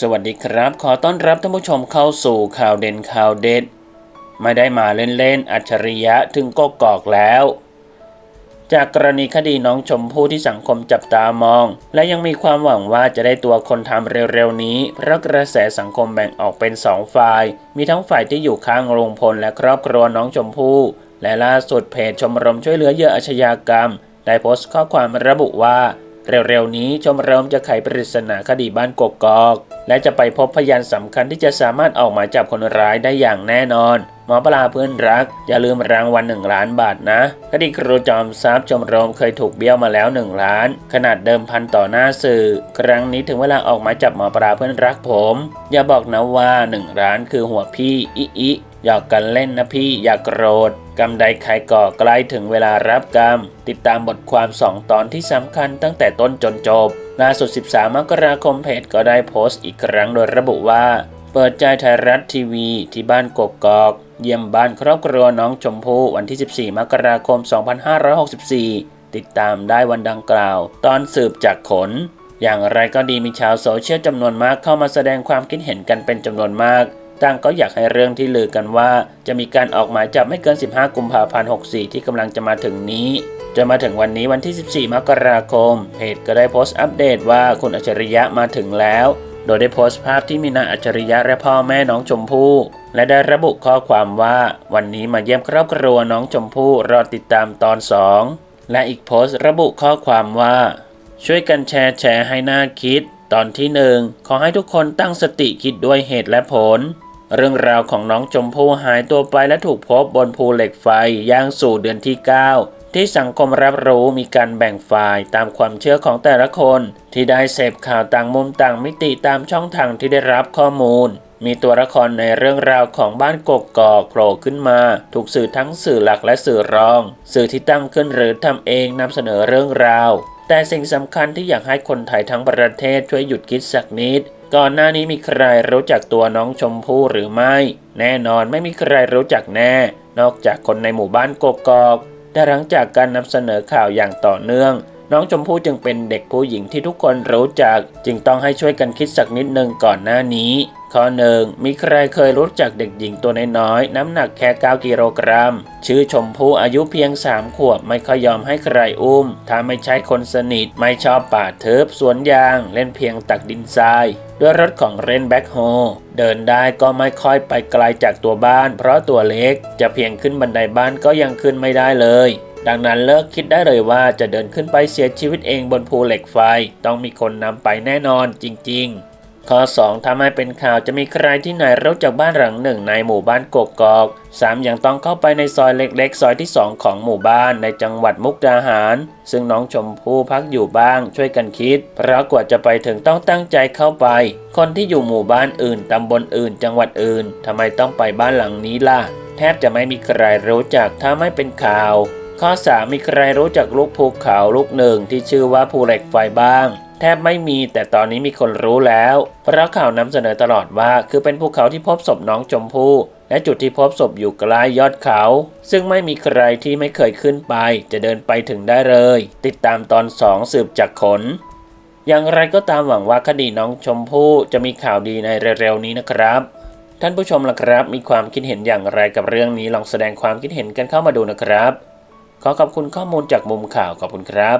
สวัสดีครับ ขอต้อนรับท่านผู้ชมเข้าสู่ข่าวเด่นข่าวเด็ด ไม่ได้มาเล่นๆ อัจฉริยะถึงก็กอกแล้ว จากกรณีคดีน้องชมพู่ที่สังคมจับตามอง และยังมีความหวังว่าจะได้ตัวคนทำเร็วๆนี้ เพราะกระแสสังคมแบ่งออกเป็นสองฝ่าย มีทั้งฝ่ายที่อยู่ข้างลุงพลและครอบครัวน้องชมพู่ และล่าสุดเพจชมรมช่วยเหลือเหยื่ออาชญากรรม ได้โพสต์ข้อความระบุว่า เร็วๆนี้ชมรมจะไขปริศนาคดีบ้านกกอก และจะไปพบพยานสำคัญที่จะสามารถออกหมายจับคนร้ายได้อย่างแน่นอน หมอปลาเพื่อนรัก อย่าลืมรางวัลหนึ่งล้านบาทนะ คดีครูจอมทรัพย์ชมรมเคยถูกเบี้ยวมาแล้วหนึ่งล้าน ขนาดเดิมพันต่อหน้าสื่อ ครั้งนี้ถึงเวลาออกหมายจับหมอปลาเพื่อนรักผม อย่าบอกนะว่าหนึ่งล้านคือหัวพี่อิอิ หยอกกันเล่นนะพี่อย่าโกรธ กรรมใดใครก่อใกล้ถึงเวลารับกรรม ติดตามบทความ 2 ตอนที่สำคัญตั้งแต่ต้นจนจบล่าสุด 13 มกราคมเพจก็ได้โพสต์อีกครั้งโดยระบุว่า เปิดใจไทยรัฐทีวีที่บ้านกกอก เยี่ยมบ้านครอบครัวน้องชมพู่วันที่ 14 มกราคม 2564 ติดตามได้วันดังกล่าว ตอนสืบจากขน อย่างไรก็ดีมีชาวโซเชียลจำนวนมากเข้ามาแสดงความคิดเห็นกันเป็นจำนวนมาก ต่างก็อยากให้เรื่องที่ลือกันว่า จะมีการออกหมายจับไม่เกิน 15 กุมภาพันธ์ 64 ที่กำลังจะมาถึงนี้จนมาถึงวันนี้วันที่ 14 มกราคม เพจก็ได้โพสต์อัปเดตว่าคุณอัจฉริยะมาถึงแล้ว โดยได้โพสต์ภาพที่มีนายอัจฉริยะและพ่อแม่น้องชมพู่ และได้ระบุข้อความว่าวันนี้มาเยี่ยมครอบครัวน้องชมพู่รอติดตามตอน 2 และอีกโพสต์ระบุข้อความว่า ช่วยกันแชร์แชร์ให้น่าคิด ตอนที่หนึ่งขอให้ทุกคนตั้งสติคิดด้วยเหตุและผล เรื่องราวของน้องชมพู่หายตัวไปและถูกพบบนภูเหล็กไฟย่างสู่เดือนที่ 9 ที่สังคมรับรู้มีการแบ่งฝ่ายตามความเชื่อของแต่ละคน ที่ได้เสพข่าวต่างมุมต่างมิติตามช่องทางที่ได้รับข้อมูล มีตัวละครในเรื่องราวของบ้านกกกอกโผล่ขึ้นมา ถูกสื่อทั้งสื่อหลักและสื่อรอง สื่อที่ตั้งขึ้นหรือทำเองนำเสนอเรื่องราวแต่สิ่งสำคัญที่อยากให้คนไทยทั้งประเทศช่วยหยุดคิดสักนิด ก่อนหน้านี้มีใครรู้จักตัวน้องชมพู่หรือไม่ แน่นอนไม่มีใครรู้จักแน่ นอกจากคนในหมู่บ้านกกอกแต่หลังจากการนำเสนอข่าวอย่างต่อเนื่อง น้องชมพู่จึงเป็นเด็กผู้หญิงที่ทุกคนรู้จัก จึงต้องให้ช่วยกันคิดสักนิดหนึ่งก่อนหน้านี้ ข้อหนึ่งมีใครเคยรู้จักเด็กหญิงตัวน้อยๆน้ำหนักแค่ 9 กิโลกรัม ชื่อชมพู่อายุเพียง 3 ขวบไม่ค่อยยอมให้ใครอุ้ม ถ้าไม่ใช่คนสนิท ไม่ชอบป่าเทิบสวนยาง เล่นเพียงตักดินทรายด้วยรถของเรนแบ็คโฮเดินได้ก็ไม่ค่อยไปไกลจากตัวบ้าน เพราะตัวเล็กจะเพียงขึ้นบันไดบ้านก็ยังขึ้นไม่ได้เลย ดังนั้นเลิกคิดได้เลยว่าจะเดินขึ้นไปเสียชีวิตเองบนภูเหล็กไฟ ต้องมีคนนำไปแน่นอนจริง ๆข้อ2ถ้าไม่เป็นข่าวจะมีใครที่ไหนรู้จักบ้านหลังหนึ่งในหมู่บ้านกกอก 3. ยังต้องเข้าไปในซอยเล็กๆ ซอยที่ 2 ของหมู่บ้านในจังหวัดมุกดาหาร ซึ่งน้องชมพู่พักอยู่บ้างช่วยกันคิด เพราะกว่าจะไปถึงต้องตั้งใจเข้าไป คนที่อยู่หมู่บ้านอื่นตำบลอื่น จังหวัดอื่นทำไมต้องไปบ้านหลังนี้ล่ะ แทบจะไม่มีใครรู้จักถ้าไม่เป็นข่าว ข้อ 3 มีใครรู้จักลูกภูเขาลูกหนึ่งที่ชื่อว่าภูเหล็กไฟบ้าง แทบไม่มีแต่ตอนนี้มีคนรู้แล้ว เพราะข่าวนำเสนอตลอดว่า คือเป็นภูเขาที่พบศพน้องชมพู่และจุดที่พบศพอยู่ใกล้ยอดเขา ซึ่งไม่มีใครที่ไม่เคยขึ้นไป จะเดินไปถึงได้เลย ติดตามตอน 2 สืบจากขน อย่างไรก็ตามหวังว่าคดีน้องชมพู่จะมีข่าวดีในเร็วๆนี้นะครับท่านผู้ชมล่ะครับ มีความคิดเห็นอย่างไรกับเรื่องนี้ลองแสดงความคิดเห็นกันเข้ามาดูนะครับ ขอขอบคุณข้อมูลจากมุมข่าวขอบคุณครับ